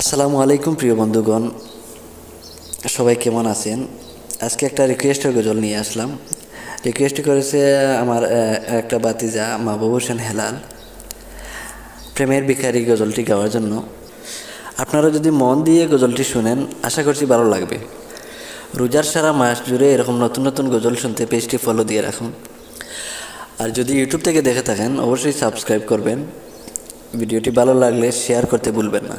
আসসালামু আলাইকুম, প্রিয় বন্ধুগণ। সবাই কেমন আছেন? আজকে একটা রিকোয়েস্টের গজল নিয়ে আসলাম। রিকোয়েস্ট করেছে আমার একটা বাতিজা মাহবুব হোসেন হেলাল। প্রেমের ভিখারি গজলটি গাওয়ার জন্য। আপনারা যদি মন দিয়ে গজলটি শুনেন, আশা করছি ভালো লাগবে। রোজার সারা মাস জুড়ে এরকম নতুন নতুন গজল শুনতে পেজটি ফলো দিয়ে রাখুন। আর যদি ইউটিউব থেকে দেখে থাকেন, অবশ্যই সাবস্ক্রাইব করবেন। ভিডিওটি ভালো লাগলে শেয়ার করতে ভুলবেন না।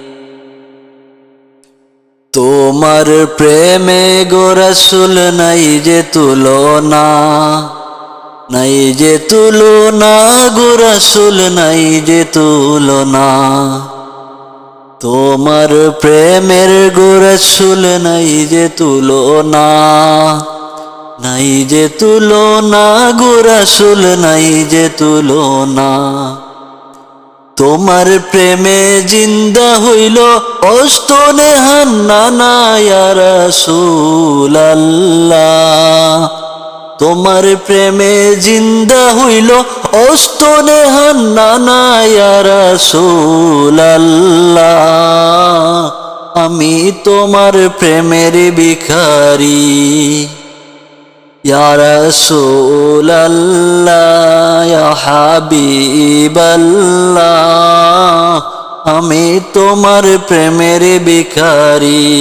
তোমার প্রেমে গোরসুল নাই যে তুলনা, নাই যে তুলনা গোরসুল নাই যে তুলনা। তোমার প্রেমের গোরসুল নাই যে তুলনা, নাই যে তুলনা গোরসুল নাই যে তুলনা। তোমার প্রেমে জিন্দা হইল অস্তনে হান্না রাসূলুল্লাহ। তোমার প্রেমে জিন্দা হইল অস্তনে হান্না রাসূলুল্লাহ। আমি তোমার প্রেমের ভিখারি। يا رسول الله يا حبيب الله আমি তোমার প্রেমের ভিখারি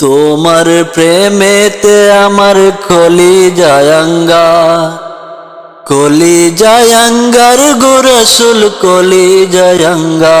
তোমার প্রেমেতে আমার কলি জায়াঙ্গা কলি জায়াঙ্গার গোরসুল কলি জায়াঙ্গা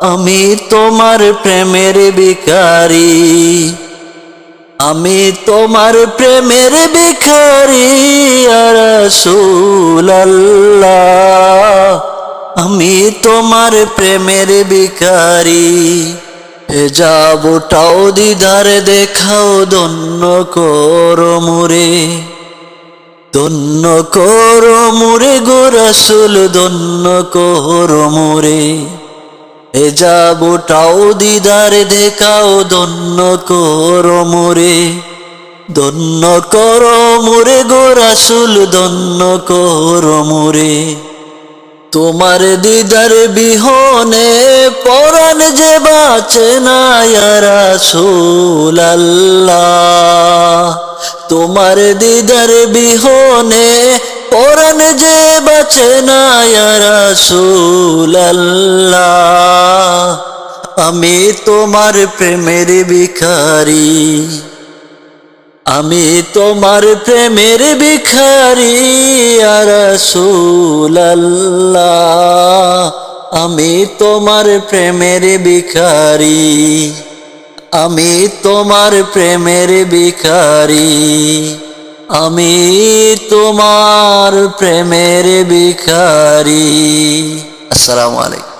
আমি তোমার প্রেমের ভিখারি। আমি তোমার প্রেমের ভিখারি রাসূলুল্লাহ। আমি তোমার প্রেমের ভিখারি। যাবটাও দিদার দেখাও দন্য করো মুরে দন্য করো মুরে গো রাসূল দন্য করো মুরে এ যাবটাও দিদার দেখাও দন্য করো মোরে। দন্য করো মোরে গো রাসুল দন্য করো মোরে। তোমার দিদার বিহনে পরাণ যে বাঁচে না আল্লাহ। তোমার দিদার বিহনে পরাণ যে বাঁচে না আল্লাহ আমি তোমার প্রেমের ভিখারি। আমি তোমার প্রেমের ভিখারি আল্লাহ আমি তোমার প্রেমের ভিখারি। আমি তোমার প্রেমের ভিখারি। আমি তোমার প্রেমের ভিখারি। আসসালামু আলাইকুম।